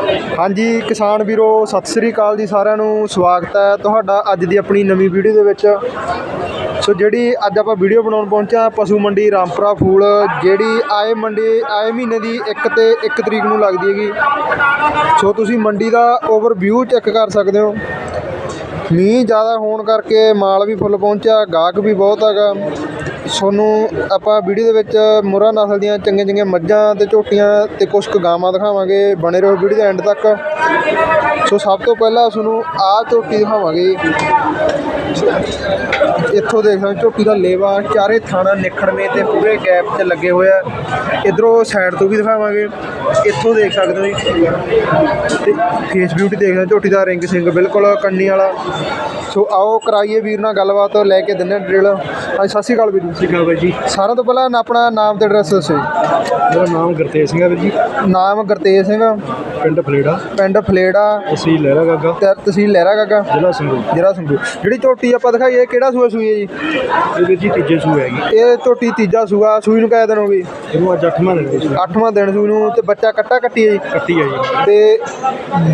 ਹਾਂਜੀ, ਕਿਸਾਨ ਵੀਰੋ, ਸਤਿ ਸ੍ਰੀ ਅਕਾਲ ਜੀ ਸਾਰਿਆਂ ਨੂੰ। ਸਵਾਗਤ ਹੈ ਤੁਹਾਡਾ ਅੱਜ ਦੀ ਆਪਣੀ ਨਵੀਂ ਵੀਡੀਓ ਦੇ ਵਿੱਚ। ਸੋ ਜਿਹੜੀ ਅੱਜ ਆਪਾਂ ਵੀਡੀਓ ਬਣਾਉਣ ਪਹੁੰਚਿਆ ਪਸ਼ੂ ਮੰਡੀ ਰਾਮਪੁਰਾ ਫੂਲ, ਜਿਹੜੀ ਆਏ ਮੰਡੀ, ਆਏ ਮਹੀਨੇ ਦੀ 1 ਤੇ 1 ਤਰੀਕ ਨੂੰ ਲੱਗਦੀ ਹੈਗੀ। ਸੋ ਤੁਸੀਂ ਮੰਡੀ ਦਾ ਓਵਰਵਿਊ ਚੈੱਕ ਕਰ ਸਕਦੇ ਹੋ। ਮੀਂਹ ਜ਼ਿਆਦਾ ਹੋਣ ਕਰਕੇ ਮਾਲ ਵੀ ਫੁੱਲ ਪਹੁੰਚਿਆ, ਗਾਹਕ ਵੀ ਬਹੁਤ ਹੈਗਾ। ਤੁਹਾਨੂੰ ਆਪਾਂ ਵੀਡੀਓ ਦੇ ਵਿੱਚ ਮੁਰਾ ਨਸਲ ਦੀਆਂ ਚੰਗੀਆਂ ਚੰਗੀਆਂ ਮੱਝਾਂ ਤੇ ਝੋਟੀਆਂ ਤੇ ਕੁਝ ਕੁ ਗਾਵਾਂ ਦਿਖਾਵਾਂਗੇ। ਬਣੇ ਰਹੋ ਵੀਡੀਓ ਦੇ ਐਂਡ ਤੱਕ। ਸੋ ਸਭ ਤੋਂ ਪਹਿਲਾਂ ਤੁਹਾਨੂੰ ਆਹ ਝੋਟੀ ਦਿਖਾਵਾਂਗੇ। ਇੱਥੋਂ ਦੇਖ ਸਕਦੇ ਝੋਟੀ ਦਾ ਲੇਵਾ ਚਾਰੇ ਥਾਣਾ ਨਿਖੜਵੇਂ ਤੇ ਪੂਰੇ ਗੈਪ 'ਚ ਲੱਗੇ ਹੋਏ ਆ। ਇਧਰੋਂ ਸਾਈਡ ਤੋਂ ਵੀ ਦਿਖਾਵਾਂਗੇ। ਇੱਥੋਂ ਦੇਖ ਸਕਦੇ ਹੋ ਜੀ। ਤੇ ਫੇਸ ਬਿਊਟੀ ਦੇਖ ਸਕਦੇ ਹੋ ਝੋਟੀ ਦਾ ਰਿੰਗ ਸਿੰਘ ਬਿਲਕੁਲ ਕੰਨੀ ਵਾਲਾ। ਸੋ ਆਓ ਕਰਾਈਏ ਵੀਰ ਨਾਲ ਗੱਲਬਾਤ ਲੈ ਕੇ ਦਿੰਨੇ ਡਿਟੇਲ ਹਾਂਜੀ ਸਤਿ ਸ਼੍ਰੀ ਅਕਾਲ ਵੀਰ ਜੀ। ਸਿਕਾ ਬਾਈ ਜੀ। ਸਾਰਿਆਂ ਤੋਂ ਪਹਿਲਾਂ ਆਪਣਾ ਨਾਮ ਤੇ ਐਡਰੈਸ ਦੱਸੋ ਜੀ। ਮੇਰਾ ਨਾਮ ਗੁਰਤੇਜ ਸਿੰਘ ਹੈ ਵੀਰ ਜੀ। ਨਾਮ ਗੁਰਤੇਜ ਸਿੰਘ। ਪਿੰਡ ਫਲੇੜਾ। ਪਿੰਡ ਫਲੇੜਾ ਅਸੀਂ ਲਹਿਰਾ ਗਾਗਾ। ਤੇ ਤਹਿਸੀਲ ਲਹਿਰਾ ਗਾਗਾ? ਜ਼ਿਲ੍ਹਾ ਸੰਗਰੂਰ। ਜ਼ਿਲ੍ਹਾ ਸੰਗਰੂਰ। ਜਿਹੜੀ ਝੋਟੀ ਆਪਾਂ ਦਿਖਾਈ ਇਹ ਕਿਹੜਾ ਸੂਆ ਸੂਈ ਹੈ ਜੀ? ਇਹ ਵੀਰ ਜੀ ਤੀਜੇ ਸੂ ਹੈਗੀ। ਇਹ ਝੋਟੀ ਤੀਜਾ ਸੂਆ ਸੂਈ ਨੂੰ ਕਿੰਨੇ ਦਿਨ ਹੋ ਇਹਨੂੰ ਅੱਜ 8ਵਾਂ ਦਿਨ ਵਿੱਚ ਅੱਠਵਾਂ ਦਿਨ ਸੂਈ ਨੂੰ ਤੇ ਬੱਚਾ ਕੱਟਾ ਕੱਟੀ ਹੈ ਜੀ? ਕੱਟੀ ਆ ਜੀ। ਤੇ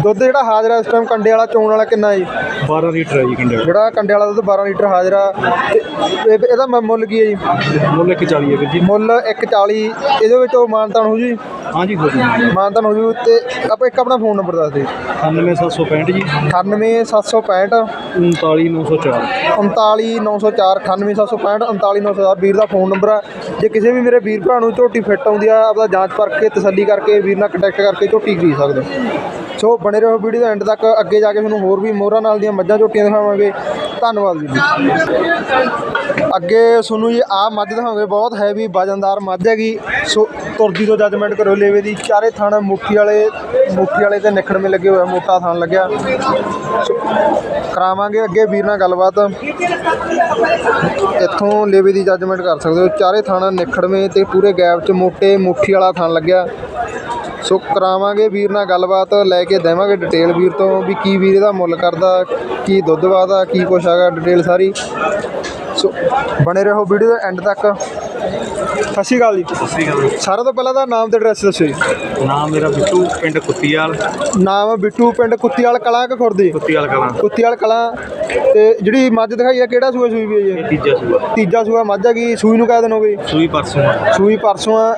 ਦੁੱਧ ਜਿਹੜਾ ਹਾਜ਼ਰਾ ਇਸ ਟਾਈਮ ਕੰਡੇ ਵਾਲਾ ਚੋਣ ਵਾਲਾ ਕਿੰਨਾ ਹੈ ਜੀ? 12 ਲੀਟਰ ਹੈ ਜੀ ਕੰਡੇ ਜਿਹੜਾ ਕੰਡੇ ਵਾਲਾ ਦੁੱਧ 12 ਲੀਟਰ ਹਾਜ਼ਰਾ ਇਹਦਾ ਮੁੱਲ ਕੀ ਹੈ ਜੀ? ਮੁੱਲ 140 ਹੈ ਵੀਰ ਜੀ। ਮੁੱਲ 140 ਇਹਦੇ ਵਿੱਚ ਉਹ ਮਾਨਤਾਨ ਹੋ ਜੀ ਹਾਂਜੀ ਹੋ ਜੀ। ਮਾਨਤਾਨ ਹੋ ਜੂ ਤੇ ਆਪਾਂ ਇੱਕ ਆਪਣਾ ਫੋਨ ਨੰਬਰ ਦਿਓ 98765 ਜੀ। 98765 39904 39904 98765 39904 ਵੀਰ ਦਾ ਫੋਨ ਨੰਬਰ ਆ। ਜੇ ਕਿਸੇ ਵੀ ਮੇਰੇ ਵੀਰ ਭਰਾ ਨੂੰ ਝੋਟੀ ਫਿੱਟ ਆਉਂਦੀ ਆ ਆਪਦਾ ਜਾਂਚ ਪਰਖ ਕੇ ਤਸੱਲੀ ਕਰਕੇ ਵੀਰ ਨਾਲ ਕੰਟੈਕਟ ਕਰਕੇ ਝੋਟੀ ਖਰੀਦ ਸਕਦੇ ਹੋ। ਸੋ ਬਣੇ ਰਹੋ ਵੀਡੀਓ ਦੇ ਐਂਡ ਤੱਕ। ਅੱਗੇ ਜਾ ਕੇ ਤੁਹਾਨੂੰ ਹੋਰ ਵੀ ਮੋਹਰਾਂ ਨਾਲ ਦੀਆਂ ਮੱਝਾਂ ਝੋਟੀਆਂ ਦਿਖਾਵਾਂਗੇ। ਧੰਨਵਾਦ ਜੀ। ਅੱਗੇ ਤੁਹਾਨੂੰ ਜੀ ਆ ਮੱਝ ਦਿਖਾਵਾਂਗੇ ਬਹੁਤ ਹੈਵੀ ਵਜਨਦਾਰ ਮੱਝ ਹੈਗੀ। ਸੋ ਤੁਰਦੀ ਤੋਂ ਜੱਜਮੈਂਟ ਕਰੋ ਲੇਵੇ ਦੀ ਚਾਰੇ ਥਾਣ ਮੁੱਠੀ ਵਾਲੇ ਮੁੱਠੀ ਵਾਲੇ ਤੇ ਨਿਖੜਵੇਂ ਲੱਗੇ ਹੋਏ ਮੋਟਾ ਥਾਣ ਲੱਗਿਆ। ਕਰਾਵਾਂਗੇ ਅੱਗੇ ਵੀਰ ਨਾਲ ਗੱਲਬਾਤ। ਇੱਥੋਂ ਲੇਵੇ ਦੀ ਜੱਜਮੈਂਟ ਕਰ ਸਕਦੇ ਹੋ। ਚਾਰੇ ਥਾਣ ਨਿਖੜਵੇਂ ਤੇ ਪੂਰੇ ਗੈਪ 'ਚ ਮੋਟੇ ਮੁੱਠੀ ਵਾਲਾ ਥਾਣ ਲੱਗਿਆ। ਸੋ ਕਰਾਵਾਂਗੇ ਵੀਰ ਨਾਲ ਗੱਲਬਾਤ, ਲੈ ਕੇ ਦੇਵਾਂਗੇ ਡਿਟੇਲ ਵੀਰ ਤੋਂ ਵੀ ਕੀ ਵੀਰ ਇਹਦਾ ਮੁੱਲ ਕਰਦਾ, ਕੀ ਦੁੱਧ ਵਾਦਾ, ਕੀ ਕੁਛ ਹੈਗਾ ਡਿਟੇਲ ਸਾਰੀ। ਸੋ ਬਣੇ ਰਹੋ ਵੀਡੀਓ ਦੇ ਐਂਡ ਤੱਕ। ਸਤਿ ਸ਼੍ਰੀ ਅਕਾਲ ਜੀ। ਸਤਿ ਸ੍ਰੀ ਅਕਾਲ ਸਾਰਿਆਂ ਤੋਂ ਪਹਿਲਾਂ ਤਾਂ ਨਾਮ ਤੇ ਐਡਰੈਸ ਦੱਸੋ ਜੀ। ਨਾਮ ਮੇਰਾ ਬਿੱਟੂ ਪਿੰਡ ਕੁੱਤੀਵਾਲ ਨਾਮ ਬਿੱਟੂ ਪਿੰਡ ਕੁੱਤੀਵਾਲ ਕਲਾਂ ਕਿ ਖੁਰਦੀ ਕੁੱਤੀਵਾਲ ਕਲਾਂ। ਕੁੱਤੀਵਾਲ ਕਲਾਂ। ਤੇ ਜਿਹੜੀ ਮੱਝ ਦਿਖਾਈ ਆ ਕਿਹੜਾ ਸੂਆ ਸੂਈ ਵੀ ਹੈ ਜੀ? ਤੀਜਾ ਸੂਆ। ਤੀਜਾ ਸੂਆ ਮੱਝ ਹੈਗੀ ਸੂਈ ਨੂੰ ਕਿਹ ਦਿਨ ਹੋ ਸੂਈ ਪਰਸੋਂ ਆ। ਸੂਈ ਪਰਸੋਂ ਆ।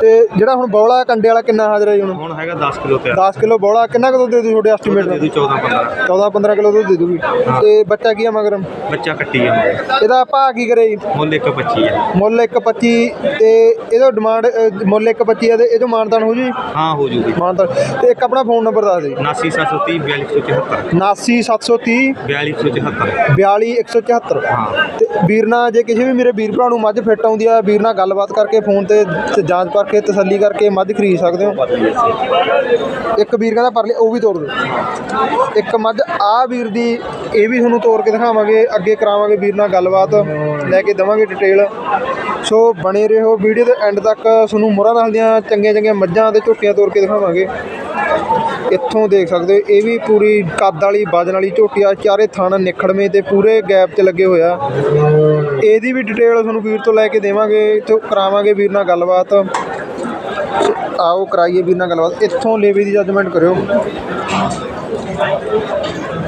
ਤੇ ਜਿਹੜਾ ਹੁਣ ਬੌਲਾ ਕੰਡੇ ਵਾਲਾ ਕਿੰਨਾ ਹਾਜ਼ਰ ਹੈ ਜੀ ਹੁਣ? ਹੁਣ ਹੈਗਾ 10 ਕਿਲੋ ਤਿਆਰ। 10 ਕਿਲੋ ਬੌਲਾ। ਕਿੰਨਾ ਕੁ ਦੁੱਧ ਦੇ ਦੂ ਤੁਹਾਡੇ ਐਸਟੀਮੇਟ ਦੇ? ਦਾ ਦੂ 14 15 14 15 ਕਿਲੋ ਦੁੱਧ ਦੇ ਦੂਗੀ ਤੇ ਬੱਚਾ ਕੀ ਆ ਮਗਰ? ਬੱਚਾ ਕੱਟੀ ਆ ਇਹਦਾ ਭਾਅ ਕੀ ਕਰੇ ਜੀ? ਮੁੱਲ 125 ਹੈ ਮੁੱਲ 125 ਤੇ ਇਹਦਾ ਡਿਮਾਂਡ ਮੁੱਲ 125 ਹੈ ਤੇ ਇਹ ਜੋ ਮਾਨਤਾਨ ਹੋ ਜੀ ਹਾਂ ਹੋ ਜੂਗੀ। ਮਾਨਤਾਨ। ਤੇ ਇੱਕ ਆਪਣਾ ਫੋਨ ਨੰਬਰ ਦੱਸ ਦਿਓ 79730 4274 79730 4274 42174 ਹਾਂ। ਤੇ ਵੀਰ ਨਾਲ ਜੇ ਕਿਸੇ ਵੀ ਮੇਰੇ ਵੀਰ ਭਰਾ ਨੂੰ ਮੱਝ ਫਿੱਟ ਆਉਂਦੀ ਆ ਵੀਰ ਨਾਲ ਗੱਲਬਾਤ ਕਰਕੇ ਫੋਨ ਤੇ ਤੇ ਜਾਂਚ ਕਰਕੇ ਤਸੱਲੀ ਕਰਕੇ ਮੱਝ ਖਰੀਦ ਸਕਦੇ ਹੋ? ਇੱਕ ਵੀਰ ਕਹਿੰਦਾ ਪਰਲੇ ਉਹ ਵੀ ਤੋੜ ਦਿਓ। ਇੱਕ ਮੱਝ ਆ ਵੀਰ ਦੀ ਇਹ ਵੀ ਤੁਹਾਨੂੰ ਤੋੜ ਕੇ ਦਿਖਾਵਾਂਗੇ ਅੱਗੇ ਕਰਾਵਾਂਗੇ ਵੀਰ ਨਾਲ ਗੱਲਬਾਤ ਲੈ ਕੇ ਦੇਵਾਂਗੇ ਡਿਟੇਲ ਸੋ ਬਣੇ ਰਹੋ ਵੀਡੀਓ ਦੇ ਐਂਡ ਤੱਕ। ਤੁਹਾਨੂੰ ਮੁਰਾਂ ਨਾਲ ਦੀਆਂ ਚੰਗੀਆਂ ਚੰਗੀਆਂ ਮੱਝਾਂ ਤੇ ਝੋਟੀਆਂ ਤੋੜ ਕੇ ਦਿਖਾਵਾਂਗੇ। ਇੱਥੋਂ ਦੇਖ ਸਕਦੇ ਹੋ, ਇਹ ਵੀ ਪੂਰੀ ਕੱਦ ਵਾਲੀ ਵਜਨ ਵਾਲੀ ਝੋਟੀ ਆ। ਚਾਰੇ ਥਣ ਨਿਖੜਵੇਂ ਤੇ ਪੂਰੇ ਗੈਪ 'ਚ ਲੱਗੇ ਹੋਇਆ ਇਹਦੀ ਵੀ ਡਿਟੇਲ ਤੁਹਾਨੂੰ ਵੀਰ ਤੋਂ ਲੈ ਕੇ ਦੇਵਾਂਗੇ। ਇੱਥੋਂ ਕਰਾਵਾਂਗੇ ਵੀਰ ਨਾਲ ਗੱਲਬਾਤ। ਆਓ, ਕਰਾਈਏ ਵੀਰ ਨਾਲ ਗੱਲਬਾਤ। ਇੱਥੋਂ ਲੇਵੇ ਦੀ ਜੱਜਮੈਂਟ ਕਰਿਓ।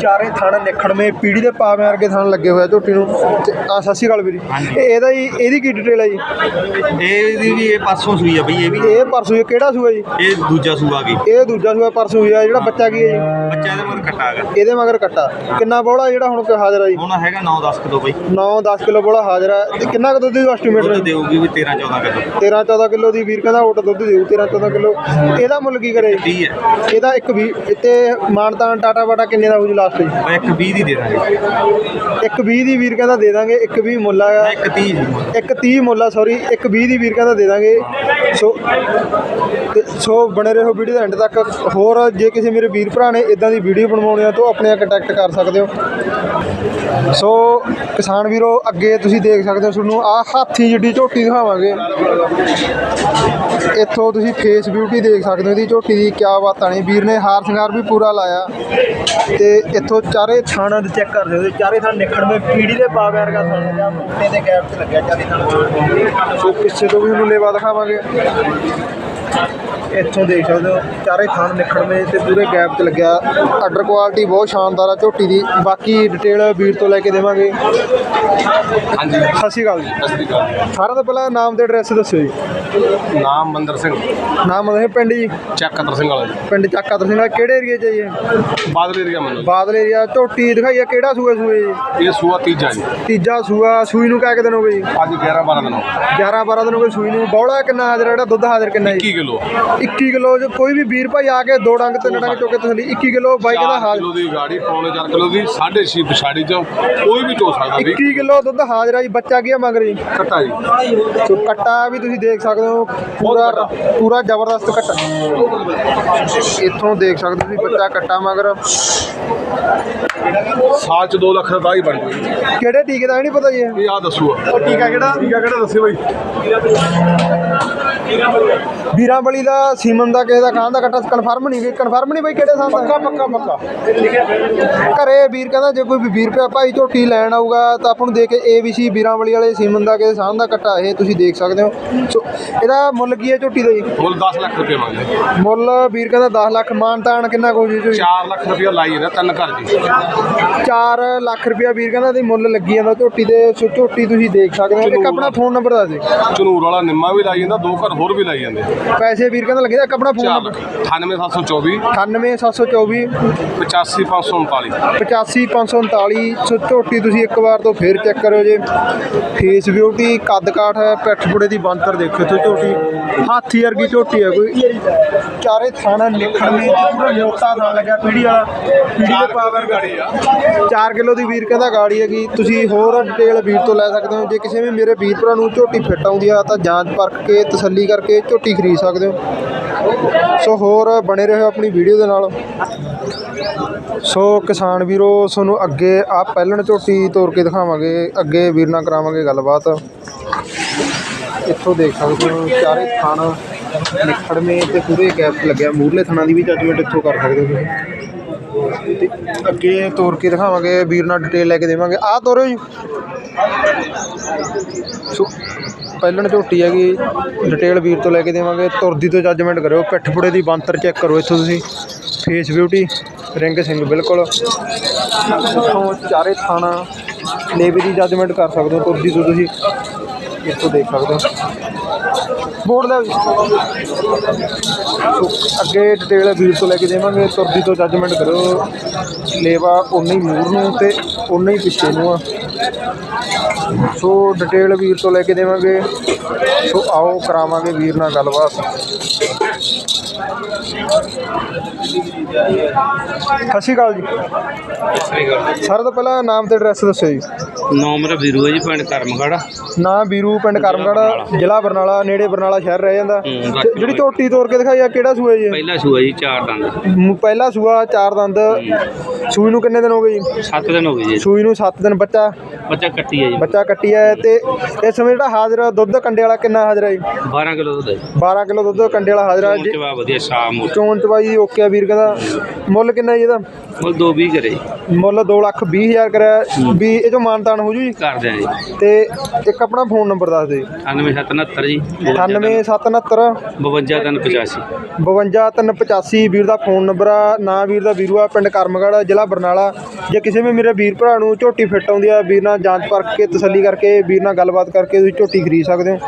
ਚਾਰੇ ਥਣ ਨਿਖੜਵੇਂ ਪੀੜੀ ਦੇ ਪਾਵੇਂ ਵਰਗੇ ਥਣ ਲੱਗੇ ਹੋਇਆ ਝੋਟੀ ਨੂੰ। ਤੇ ਆ ਸਤਿ ਸ਼੍ਰੀ ਅਕਾਲ ਵੀਰੇ ਹਾਂਜੀ। ਇਹ ਇਹਦਾ ਹੀ ਇਹਦੀ ਕੀ ਡਿਟੇਲ ਹੈ ਜੀ? ਇਹਦੀ ਵੀ ਇਹ ਪਰਸੋਂ ਸੂਈ ਆ ਬਈ ਇਹ ਵੀ। ਇਹ ਪਰਸੋਂ ਇਹ ਕਿਹੜਾ ਸੂਆ ਜੀ? ਇਹ ਦੂਜਾ ਸੂਆ ਗਈ ਇਹ ਦੂਜਾ ਸੂਆ ਪਰਸੋਂ ਹੋਇਆ ਜਿਹੜਾ ਬੱਚਾ ਕੀ ਹੈ ਜੀ? ਬੱਚਾ ਇਹਦੇ ਮਰ ਕੱਟਾ ਹੈਗਾ। ਇਹਦੇ ਮਗਰ ਕੱਟਾ ਕਿੰਨਾ ਬੋਲਾ ਜਿਹੜਾ ਹੁਣ ਕੋਈ ਹਾਜ਼ਰ ਆ ਜੀ? ਹੁਣ ਹੈਗਾ 9-10 ਕਿਲੋ ਬਈ। 9-10 ਕਿਲੋ ਬੋਲਾ ਹਾਜ਼ਰ ਆ। ਤੇ ਕਿੰਨਾ ਕੁ ਦੁੱਧ ਦੀ ਐਸਟੀਮੇਟ ਦੁੱਧ ਦੇਊਗੀ ਵੀ 13-14 ਕਿਲੋ। 13-14 ਕਿਲੋ ਦੀ ਵੀਰ ਕਹਿੰਦਾ ਓਟ ਦੁੱਧ ਦੇਊ 13-14 ਕਿਲੋ। ਇਹਦਾ ਮੁੱਲ ਕੀ ਕਰੇ? 30 ਹੈ। ਇਹਦਾ ਇੱਕ ਵੀ ਤੇ ਮਾਨਤਾਨ ਟਾਟਾ ਬਾਟਾ ਕਿੰਨੇ ਦਾ ਹੋਊ ਜੀ ਲਾਸਟ ਜੀ ਉਹ ਇੱਕ 20 ਦੀ ਦੇ ਦਾਂਗੇ। ਇੱਕ 20 ਦੀ ਵੀਰ ਕਹਿੰਦਾ ਦੇ ਦਾਂਗੇ ਇੱਕ 20 ਮੁੱਲ ਆ। ਇੱਕ 30 ਦੀ ਮੁੱਲ। ਇੱਕ 30 ਮੁੱਲ ਆ ਸੌਰੀ ਇੱਕ 20 ਦੀ ਵੀਰ ਕਹਿੰਦਾ ਦੇ ਦਾਂਗੇ। ਸੋ ਤੇ ਸੋ ਬਣੇ ਰਹੋ ਵੀਡੀਓ ਦੇ ਐਂਡ ਤੱਕ। ਹੋਰ ਜੇ ਕਿਸੇ ਮੇਰੇ ਵੀਰ ਭਰਾ ਨੇ ਇਦਾਂ ਦੀ ਵੀਡੀਓ ਬਣਵਾਉਣੀ ਆ ਤਾਂ ਆਪਣੇ ਨਾਲ ਕੰਟੈਕਟ ਕਰ ਸਕਦੇ ਹੋ। ਸੋ ਕਿਸਾਨ ਵੀਰੋ ਅੱਗੇ ਤੁਸੀਂ ਦੇਖ ਸਕਦੇ ਹੋ ਤੁਹਾਨੂੰ। ਆ ਹਾਥੀ ਜਿੱਡੀ ਝੋਟੀ ਦਿਖਾਵਾਂਗੇ। ਇੱਥੋਂ ਤੁਸੀਂ ਫੇਸ ਬਿਊਟੀ ਦੇਖ ਸਕਦੇ ਹੋ। ਇਹਦੀ ਝੋਟੀ ਦੀ ਕਿਆ ਬਾਤਾਂ ਨੇ। ਵੀਰ ਨੇ ਹਾਰ ਸ਼ਿੰਗਾਰ ਵੀ ਪੂਰਾ ਲਾਇਆ। ਤੇ ਇੱਥੋਂ ਚਾਰੇ ਥਾਣਾ ਦੇ ਚੈੱਕ ਕਰ ਦਿਓ ਚਾਰੇ ਥਾਂ ਨਿਕੜਵੇਂ ਪੀੜੀ ਦੇ ਪਾ ਵਰਗਾ ਥਾਣਾ ਜਾਂ ਮੁੱਟੇ ਦੇ ਗੈਪ 'ਚ ਲੱਗਿਆ ਚਾਰੇ ਥਾਂ ਸੋ ਪਿੱਛੇ ਤੋਂ ਵੀ ਤੁਹਾਨੂੰ ਲੇਵਾ ਦਿਖਾਵਾਂਗੇ। ਇੱਥੋਂ ਦੇਖ ਸਕਦੇ ਹੋ ਚਾਰੇ ਥਣ ਨਿਖੜਵੇਂ ਤੇ ਪੂਰੇ ਗੈਪ 'ਚ ਲੱਗਿਆ। ਆਰਡਰ ਕੁਆਲਿਟੀ ਬਹੁਤ ਸ਼ਾਨਦਾਰ ਆ ਝੋਟੀ ਦੀ। ਬਾਕੀ ਡਿਟੇਲ ਵੀਰ ਤੋਂ ਲੈ ਕੇ ਦੇਵਾਂਗੇ। ਹਾਂਜੀ। ਸਤਿ ਸ਼੍ਰੀ ਅਕਾਲ ਜੀ। ਸਤਿ ਸ਼੍ਰੀ ਅਕਾਲ ਸਾਰਿਆਂ ਤੋਂ ਪਹਿਲਾਂ ਨਾਮ ਤੇ ਐਡਰੈਸ ਦੱਸਿਓ ਜੀ। ਨਾਮ ਮੰਦਰ ਸਿੰਘ। ਨਾਮ ਹੈ ਪਿੰਡ ਜੀ। ਚੱਕ ਕਤਰ ਸਿੰਘ ਵਾਲਾ ਜੀ। ਪਿੰਡ ਚੱਕਾ ਸਿੰਘ ਨਾਲ ਕਿਹੜੇ ਏਰੀਆ 'ਚ ਹੈ ਜੀ? ਬਾਦਲ ਏਰੀਆ ਮੈਨੂੰ ਬਾਦਲ ਏਰੀਆ ਝੋਟੀ ਦਿਖਾਈਏ ਕਿਹੜਾ ਸੂਆ ਸੂਏ ਜੀ? ਇਹ ਸੂਆ ਤੀਜਾ ਜੀ। ਤੀਜਾ ਸੂਆ ਸੂਈ ਨੂੰ ਕਹਿ ਕੇ ਦਿਨ ਹੋ ਜੀ? ਅੱਜ 11 12 ਦਿਨ ਹੋ 11 12 ਦਿਨ ਹੋ ਗਏ ਸੂਈ ਨੂੰ। ਬੌਲਾ ਕਿੰਨਾ ਹਾਜ਼ਰ ਹੈ ਜਿਹੜਾ ਦੁੱਧ ਹਾਜ਼ਰ ਕਿੰਨਾ ਜੀ? 21 ਕਿਲੋ। 21 ਕਿਲੋ ਜੋ ਕੋਈ ਵੀ ਵੀਰ ਭਾਈ ਆ ਕੇ ਦੋ ਡੰਗ ਤਿੰਨ ਡੰਗ ਚੋਕੇ ਤਸਲੀ 21 ਕਿਲੋ ਬਾਈ ਕਹਿੰਦਾ 4 ਹਾਜ਼ਰ ਕਿਲੋ ਦੀ ਗਾੜੀ ਪੌਣੇ 4 ਕਿਲੋ ਦੀ 6.5 ਪਛਾੜੀ ਚ ਕੋਈ ਵੀ ਚੋ ਸਕਦਾ ਵੀ। 21 ਕਿਲੋ ਦੁੱਧ ਹਾਜ਼ਰ ਆ ਜੀ ਬੱਚਾ ਕੀ ਆ ਮਗਰ ਜੀ? ਕੱਟਾ ਜੀ। ਸੋ ਕੱਟਾ ਵੀ ਤੁਸੀਂ ਦੇਖ ਸਕਦੇ ਹੋ ਪੂਰਾ ਪੂਰਾ ਜ਼ਬਰਦਸਤ ਕੱਟਾ। ਇੱਥੋਂ ਦੇਖ ਸਕਦੇ ਹੋ ਤੁਸੀਂ ਬੱਚਾ ਕੱਟਾ ਮਗਰ। ਸਾਲ ਚ 2 ਲੱਖ ਦਾ ਤਾਂ ਹੀ ਬਣ ਗਈ ਕਿਹੜੇ ਟੀਕੇ ਦਾ ਨਹੀਂ ਪਤਾ ਜੀ? ਇਹ ਇਹ ਆ ਦੱਸੂਆ ਉਹ ਟੀਕਾ ਕਿਹੜਾ? ਆ ਕਿਹੜਾ ਦੱਸੇ ਬਾਈ? ਵੀਰਾਂ ਬਲੀ ਦਾ ਸੀਮਨ ਦਾ ਕਿਸੇ ਦਾ ਖਾਨ ਦਾ ਕੱਟਾ ਕਨਫਰਮ ਨਹੀਂ ਵੀ ਕਨਫਰਮ ਨਹੀਂ ਬਈ ਕਿਹੜੇ ਸਾਲ ਦਾ ਪੱਕਾ ਪੱਕਾ ਪੱਕਾ। ਘਰੇ ਵੀਰ ਕਹਿੰਦਾ ਜੇ ਕੋਈ ਵੀਰ ਰੁਪਇਆ ਭਾਈ ਝੋਟੀ ਲੈਣ ਆਊਗਾ ਤਾਂ ਆਪਾਂ ਨੂੰ ਦੇ ਕੇ ਏਬੀਸੀ ਵੀਰਾਂ ਵਾਲੀ ਵਾਲੇ ਸੀਮਨ ਦਾ ਕਿਸੇ ਸਾਹ ਦਾ ਕੱਟਾ ਇਹ ਤੁਸੀਂ ਦੇਖ ਸਕਦੇ ਹੋ। ਸੋ ਇਹਦਾ ਮੁੱਲ ਕੀ ਹੈ ਝੋਟੀ ਦਾ ਜੀ? ਮੁੱਲ 10 ਲੱਖ ਰੁਪਏ ਮੰਗਦੇ ਮੁੱਲ ਵੀਰ ਕਹਿੰਦਾ 10 ਲੱਖ ਮਾਨਤਾਨ ਕਿੰਨਾ ਕੁ ਜੀ 4 ਲੱਖ ਰੁਪਏ ਲਾਈ ਇਹਦਾ ਤਿੰਨ ਘਰ ਜੀ 4 ਲੱਖ ਰੁਪਇਆ ਵੀਰ ਕਹਿੰਦਾ ਦੀ ਮੁੱਲ ਲੱਗੀ ਜਾਂਦਾ ਝੋਟੀ ਦੇ ਸੋ ਝੋਟੀ ਤੁਸੀਂ ਦੇਖ ਸਕਦੇ ਹੋ। ਇੱਕ ਆਪਣਾ ਫੋਨ ਨੰਬਰ ਦੱਸ ਦੇ ਚਨੂਰ ਵਾਲਾ ਨਿੰਮਾ ਵੀ ਲਾਈ ਜਾਂਦਾ ਦੋ ਘਰ ਹੋਰ ਵੀ ਲਾਈ ਜਾਂਦੇ ਪੈਸੇ ਵੀਰ ਕਹਿੰਦਾ ਲੱਗੇ ਇੱਕ ਆਪਣਾ ਫੋਨ 4 ਨੰਬਰ ਲੱਖ 98724 98724 85539 85539 ਸੋ ਝੋਟੀ ਤੁਸੀਂ ਇੱਕ ਵਾਰ ਤੋਂ ਫੇਰ ਚੈੱਕ ਕਰਿਓ ਜੇ। ਫੇਸ ਬਿਊਟੀ ਕੱਦ ਕਾਠ ਹੈ ਪਿੱਠ ਪੁੜੇ ਦੀ ਬੰਤਰ ਦੇਖੋ ਤੇ ਝੋਟੀ। ਹਾਥੀ ਵਰਗੀ ਝੋਟੀ ਹੈ ਕੋਈ। ਚਾਰੇ ਥਾਣਾ ਨਿਖਣ ਨੇ ਪੂਰਾ ਮੋਟਾ ਥਾਣ ਲੱਗਾ ਪੀੜੀ ਵਾਲਾ। ਪੀੜੀ ਦੇ ਪਾਵਰ ਗਾੜੀ ਆ। 4 ਕਿਲੋ ਦੀ ਵੀਰ ਕਹਿੰਦਾ ਗਾੜੀ ਹੈਗੀ। ਤੁਸੀਂ ਹੋਰ ਡਿਟੇਲ ਵੀਰ ਤੋਂ ਲੈ ਸਕਦੇ ਹੋ। ਜੇ ਕਿਸੇ ਵੀ ਮੇਰੇ ਵੀਰ ਭਰਾ ਨੂੰ ਝੋਟੀ ਫਿੱਟ ਆਉਂਦੀ ਆ ਤਾਂ ਜਾਂਚ ਪਰਖ ਕੇ ਤਸੱਲੀ ਕਰਕੇ ਝੋਟੀ ਖਰੀਦ ਸਕਦੇ ਹੋ। ਸੋ ਹੋਰ ਬਣੇ ਰਹੋ ਆਪਣੀ ਵੀਡੀਓ ਦੇ ਨਾਲ। ਸੋ ਕਿਸਾਨ ਵੀਰੋ, ਤੁਹਾਨੂੰ ਅੱਗੇ ਆ ਪਹਿਲਣ ਝੋਟੀ ਤੋਰ ਕੇ ਦਿਖਾਵਾਂਗੇ, ਅੱਗੇ ਵੀਰ ਨਾਲ ਕਰਾਵਾਂਗੇ ਗੱਲਬਾਤ। ਇੱਥੋਂ ਦੇਖ ਸਕਦੇ ਹੋ, ਚਾਰੇ ਥਣ ਨਿਖੜਵੇਂ ਤੇ ਪੂਰੇ ਗੈਪ ਲੱਗਿਆ। ਮੂਰਲੇ ਥਣਾਂ ਦੀ ਵੀ ਜੱਜਮੈਂਟ ਇੱਥੋਂ ਕਰ ਸਕਦੇ ਹੋ ਤੁਸੀਂ। ਤੇ ਅੱਗੇ ਤੋਰ ਕੇ ਦਿਖਾਵਾਂਗੇ, ਵੀਰ ਨਾਲ ਡਿਟੇਲ ਲੈ ਕੇ ਦੇਵਾਂਗੇ। ਆਹ ਤੋਰੋ ਜੀ। ਸੋ ਪਹਿਲਣ ਝੋਟੀ ਹੈਗੀ ਡਿਟੇਲ ਵੀਰ ਤੋਂ ਲੈ ਕੇ ਦੇਵਾਂਗੇ। ਤੁਰਦੀ ਤੋਂ ਜੱਜਮੈਂਟ ਕਰਿਓ ਪਿੱਠ ਪੁੜੇ ਦੀ ਬੰਤਰ ਚੈੱਕ ਕਰੋ ਇੱਥੋਂ ਤੁਸੀਂ। ਫੇਸ ਬਿਊਟੀ ਰਿੰਗ ਸਿੰਘ ਬਿਲਕੁਲ। ਇੱਥੋਂ ਚਾਰੇ ਥਾਣਾ ਲੇਵੇ ਦੀ ਜੱਜਮੈਂਟ ਕਰ ਸਕਦੇ ਹੋ, ਤੁਰਦੀ ਤੋਂ ਤੁਸੀਂ। ਇੱਥੋਂ ਦੇਖ ਸਕਦੇ ਹੋ। ਬੋਰਡ ਦਾ ਵੀ। ਸੋ ਅੱਗੇ ਡਿਟੇਲ ਵੀਰ ਤੋਂ ਲੈ ਕੇ ਦੇਵਾਂਗੇ ਤੁਰਦੀ ਤੋਂ ਜੱਜਮੈਂਟ ਕਰੋ। ਲੇਵਾ ਉਨਾ ਹੀ ਮੂਰ ਨੂੰ ਤੇ ਉਨਾ ਹੀ ਪਿੱਛੇ ਨੂੰ ਆ। ਸੋ ਡਿਟੇਲ ਵੀਰ ਤੋਂ ਲੈ ਕੇ ਦੇਵਾਂਗੇ। ਸੋ ਆਓ ਕਰਾਵਾਂਗੇ ਵੀਰ ਨਾਲ ਗੱਲਬਾਤ। ਸਤਿ ਸ਼੍ਰੀ ਅਕਾਲ ਜੀ। ਸਾਰਿਆਂ ਤੋਂ ਪਹਿਲਾਂ ਨਾਮ ਤੇ ਐਡਰੈਸ ਦੱਸਿਓ ਜੀ। ਨੌ ਮੇਰਾ ਵੀਰੂ ਹੈ ਜੀ ਪਿੰਡ ਕਰਮਗੜ੍ਹ। ਨਾਂ ਵੀਰੂ ਪਿੰਡ ਕਰਮਗੜ੍ਹ ਜ਼ਿਲ੍ਹਾ ਬਰਨਾਲਾ ਨੇੜੇ ਬਰਨਾਲਾ ਸ਼ਹਿਰ ਰਹਿ ਜਾਂਦਾ। ਜਿਹੜੀ ਝੋਟੀ ਤੋੜ ਕੇ ਦਿਖਾਈ ਆ ਕਿਹੜਾ ਸੂਆ ਜੀ? ਪਹਿਲਾ ਸੂਆ ਜੀ ਚਾਰ ਦੰਦ। ਮ- ਪਹਿਲਾ ਸੂਆ ਚਾਰ ਦੰਦ। ਸੂਈ ਨੂੰ ਕਿੰਨੇ ਦਿਨ ਹੋ ਗਏ ਜੀ? 7 ਦਿਨ ਹੋ ਗਏ ਜੀ। ਸੂਈ ਨੂੰ 7 ਦਿਨ ਬੱਚਾ? ਬੱਚਾ ਕੱਟੀ ਹੈ ਜੀ। ਬੱਚਾ ਕੱਟੀ ਹੈ ਤੇ ਇਸ ਸਮੇਂ ਜਿਹੜਾ ਹਾਜ਼ਰ ਦੁੱਧ ਕੰਡੇ ਵਾਲਾ ਕਿੰਨਾ ਹਾਜ਼ਰ ਹੈ ਜੀ? 12 ਕਿਲੋ ਦੁੱਧ ਹੈ ਜੀ। 12 ਕਿਲੋ ਦੁੱਧ ਕੰਡੇ ਵਾਲਾ ਹਾਜ਼ਰ ਹੈ ਜੀ। ਜਵਾਬ ਵਧੀਆ ਸ਼ਾਮ ਨੂੰ ਚੋਣ ਚਵਾਈ ਓਕੇ ਆ ਵੀਰ ਕਹਿੰਦਾ। ਮੁੱਲ ਕਿੰਨਾ ਜੀ ਇਹਦਾ? ਮੁੱਲ 2 20 ਕਰੇ। ਮੁੱਲ 2 ਲੱਖ 20 ਹਜ਼ਾਰ ਕਰਿਆ। ਵੀ ਇਹ ਚੋਂ ਮਾਨਤਾਨ ਹੋ ਜੂ ਜੀ? ਕਰਦੇ ਆ ਜੀ। ਤੇ ਇੱਕ ਆਪਣਾ ਫੋਨ ਨੰਬਰ ਦੱਸ ਦੇ। 9769 ਜੀ 98779 52385 52385 ਵੀਰ ਦਾ ਫੋਨ ਨੰਬਰ ਆ, ਨਾਂ ਵੀਰ ਦਾ ਵੀਰੂ ਆ, ਪਿੰਡ ਕਰਮਗੜ੍ਹ, ਜ਼ਿਲ੍ਹਾ ਬਰਨਾਲਾ। ਜੇ ਕਿਸੇ ਵੀ ਮੇਰੇ ਵੀਰ ਭਰਾ ਨੂੰ ਝੋਟੀ ਫਿੱਟ ਆਉਂਦੀ ਆ, ਵੀਰ ਨਾਲ ਜਾਂਚ ਪਰਖ ਕੇ ਤਸੱਲੀ ਕਰਕੇ, ਵੀਰ ਨਾਲ ਗੱਲਬਾਤ ਕਰਕੇ ਤੁਸੀਂ ਝੋਟੀ ਖਰੀਦ ਸਕਦੇ ਹੋ।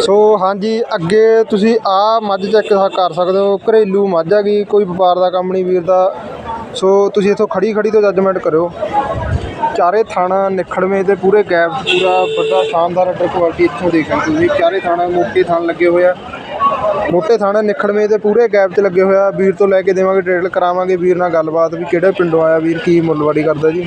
ਸੋ ਹਾਂਜੀ, ਅੱਗੇ ਤੁਸੀਂ ਆ ਮੱਝ ਚੈੱਕ ਕਰ ਸਕਦੇ ਹੋ। ਘਰੇਲੂ ਮੱਝ ਆ ਗਈ, ਕੋਈ ਵਪਾਰ ਦਾ ਕੰਮ ਨਹੀਂ ਵੀਰ ਦਾ। ਸੋ ਤੁਸੀਂ ਇੱਥੋਂ ਖੜੀ ਖੜੀ ਤੋਂ ਜੱਜਮੈਂਟ ਕਰਿਓ। ਚਾਰੇ ਥਾਣਾ ਨਿਖੜਵੇਂ ਤੇ ਪੂਰੇ ਗੈਪ ਪੂਰਾ ਵੱਡਾ ਸ਼ਾਨਦਾਰ ਅੱਡਰ ਕੁਆਲਿਟੀ ਇੱਥੋਂ ਦੇਖ ਤੁਸੀਂ। ਚਾਰੇ ਥਾਣਾ ਮੋਟੇ ਥਾਣ ਲੱਗੇ ਹੋਏ ਆ। ਮੋਟੇ ਥਾਣਾ ਨਿਖੜਵੇਂ ਤੇ ਪੂਰੇ ਗੈਪ 'ਚ ਲੱਗੇ ਹੋਇਆ ਵੀਰ ਤੋਂ ਲੈ ਕੇ ਦੇਵਾਂਗੇ ਡਿਟੇਲ, ਕਰਾਵਾਂਗੇ ਵੀਰ ਨਾਲ ਗੱਲਬਾਤ ਵੀ ਕਿਹੜੇ ਪਿੰਡੋਂ ਆਇਆ ਵੀਰ, ਕੀ ਮੁੱਲਵਾੜੀ ਕਰਦਾ ਜੀ?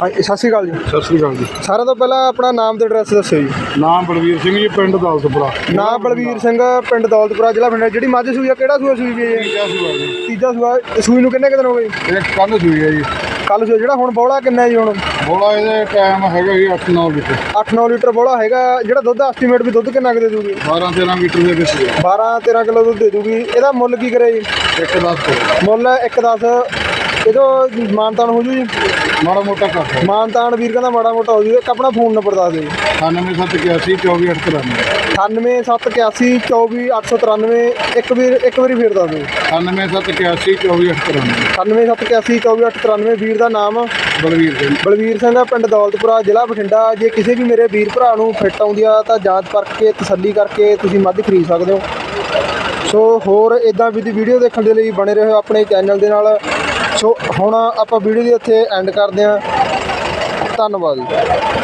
ਹਾਂਜੀ ਸਤਿ ਸ਼੍ਰੀ ਅਕਾਲ ਜੀ। ਸਤਿ ਸ੍ਰੀ ਅਕਾਲ ਜੀ। ਸਾਰਿਆਂ ਤੋਂ ਪਹਿਲਾਂ ਆਪਣਾ ਨਾਮ ਤੇ ਐਡਰੈਸ ਦੱਸਿਓ ਜੀ। ਨਾਮ ਬਲਵੀਰ ਸਿੰਘ ਜੀ ਪਿੰਡ ਦੌਲਤਪੁਰਾ। ਨਾਮ ਬਲਵੀਰ ਸਿੰਘ ਪਿੰਡ ਦੌਲਤਪੁਰਾ ਜ਼ਿਲ੍ਹਾ ਬਠਿੰਡਾ। ਜਿਹੜੀ ਮੱਝ ਸੂਈ ਆ ਕਿਹੜਾ ਸੂਆ ਸੂਈ ਵੀ ਹੈ ਜੀ? ਤੀਜਾ ਸੂਆ ਜੀ। ਤੀਜਾ ਸੂਆ ਸੂਈ ਨੂੰ ਕਿੰਨੇ ਕੁ ਹੋ ਗਏ? ਇਹ ਕੰਨ ਸੂਈ ਹੈ ਜੀ। ਕੱਲ ਸੂਆ ਜਿਹੜਾ ਹੁਣ ਬੋਲਾ ਕਿੰਨਾ ਜੀ ਹੁਣ? ਬੋਲਾ ਇਹਦੇ ਟਾਈਮ ਹੈਗਾ ਜੀ 8-9 ਲੀਟਰ। 8-9 ਲੀਟਰ ਬੋਲਾ ਹੈਗਾ। ਜਿਹੜਾ ਦੁੱਧ ਐਸਟੀਮੇਟ ਵੀ ਦੁੱਧ ਕਿੰਨਾ ਕੁ ਦੇ 12-13 ਲੀਟਰ ਦੇ ਵਿੱਚ 12-13 ਕਿਲੋ ਦੁੱਧ ਦੇ ਦੂਗੀ। ਇਹਦਾ ਮੁੱਲ ਕੀ ਕਰਿਆ ਜੀ? 1-10 ਮੁੱਲ 1 10 ਇਹਦੋਂ ਮਾਨਤਾਨ ਹੋ ਜੂ ਜੀ। ਮਾੜਾ ਮੋਟਾ ਕਰ ਮਾਨਤਾਨ ਵੀਰ ਕਹਿੰਦਾ ਮਾੜਾ ਮੋਟਾ ਹੋ ਜੂ ਇੱਕ ਆਪਣਾ ਫੋਨ ਨੰਬਰ ਦੱਸ ਦਿਓ। ਜੀ 9781 2498 98781249893 ਵੀਰ ਦਾ ਨਾਮ ਬਲਵੀਰ ਸਿੰਘ। ਬਲਵੀਰ ਸਿੰਘ ਦਾ ਪਿੰਡ ਦੌਲਤਪੁਰਾ ਜ਼ਿਲ੍ਹਾ ਬਠਿੰਡਾ। ਜੇ ਕਿਸੇ ਵੀ ਮੇਰੇ ਵੀਰ ਭਰਾ ਨੂੰ ਫਿੱਟ ਆਉਂਦੀ ਆ ਤਾਂ ਜਾਂਚ ਕਰਕੇ ਤਸੱਲੀ ਕਰਕੇ ਤੁਸੀਂ ਮੱਧ ਖਰੀਦ ਸਕਦੇ ਹੋ। ਸੋ ਹੋਰ ਇਦਾਂ ਵੀ ਦੀ ਵੀਡੀਓ ਦੇਖਣ ਦੇ ਲਈ ਬਣੇ ਰਹੋ ਆਪਣੇ ਚੈਨਲ ਦੇ ਨਾਲ। ਸੋ ਹੁਣ ਆਪਾਂ ਵੀਡੀਓ ਦੇ ਇੱਥੇ ਐਂਡ ਕਰਦੇ ਹਾਂ। ਧੰਨਵਾਦ ਜੀ।